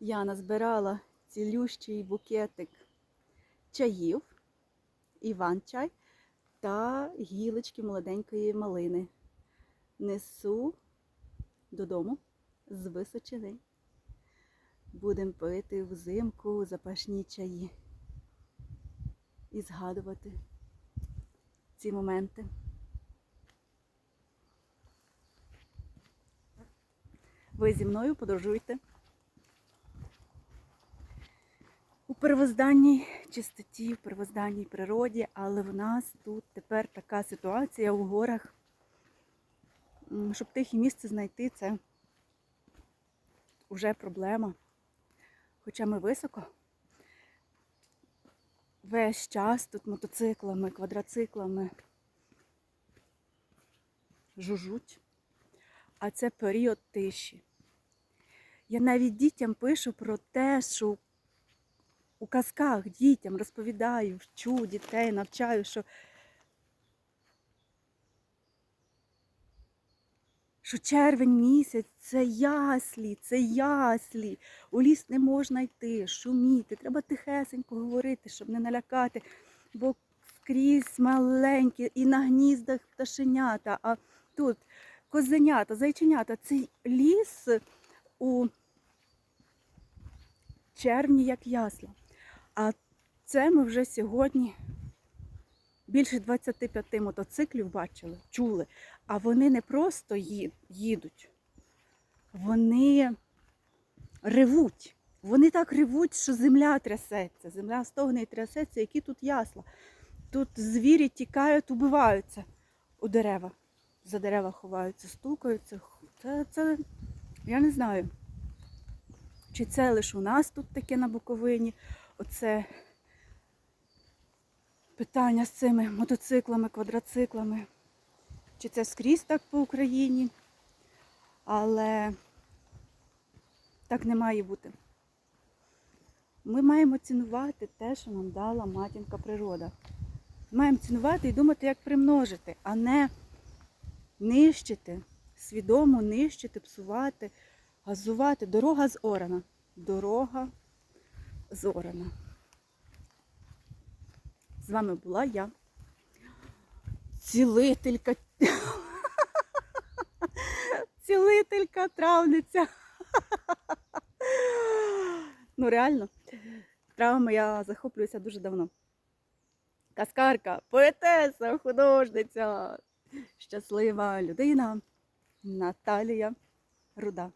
я назбирала цілющий букетик чаїв, іван-чай та гілочки молоденької малини. Несу додому з височини. Будемо пити взимку запашні чаї і згадувати ці моменти. Ви зі мною подорожуйте у первозданній чистоті, в первозданній природі, але в нас тут тепер така ситуація у горах, щоб тихе місце знайти, це вже проблема. Хоча ми високо, весь час тут мотоциклами, квадроциклами жужуть, а це період тиші. Я навіть дітям пишу про те, що у казках дітям розповідаю, вчу дітей, навчаю, що, що червень місяць це яслі, це яслі. У ліс не можна йти, шуміти, треба тихесенько говорити, щоб не налякати, бо скрізь маленькі і на гніздах пташенята, а тут козенята, зайченята. Це ліс у червні як ясла. А це ми вже сьогодні більше 25 мотоциклів бачили, чули. А вони не просто їдуть, вони ревуть. Вони так ревуть, що земля трясеться, земля стогне і трясеться, які тут ясла. Тут звірі тікають, убиваються у дерева. За дерева ховаються, стукаються. Це, це я не знаю. Чи це лише у нас тут таке на Буковині? Оце питання з цими мотоциклами, квадроциклами. Чи це скрізь так по Україні? Але так не має бути. Ми маємо цінувати те, що нам дала матінка природа. Маємо цінувати і думати, як примножити, а не нищити, свідомо нищити, псувати, газувати. Дорога з Орана. Дорога з Орана. З вами була я, цілителька. Цілителька, травниця. Ну, реально, травами я захоплююся дуже давно. Каскарка, поетеса, художниця, щаслива людина Наталія Руда.